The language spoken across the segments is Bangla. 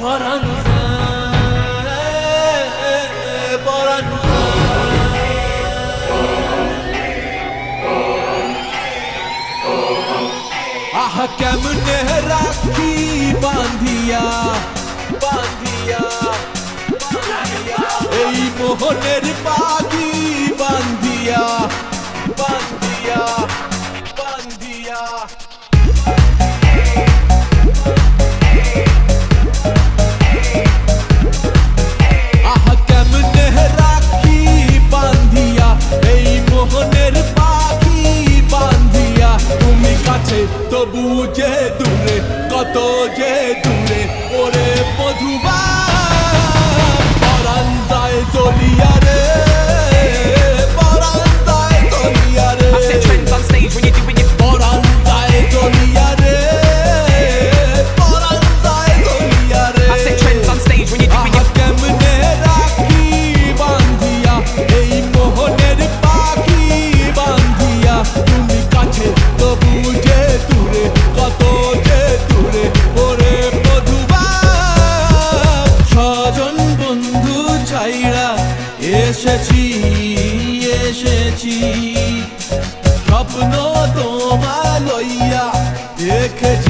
Paran Paran আহ কেমন রাখি বাঁধিয়া বাঁধিয়া এই মোহনের বাঁধি দেখেছি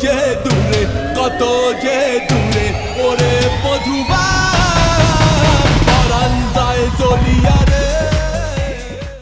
যে দূরে কত যে দূরে ওরে বধুবা।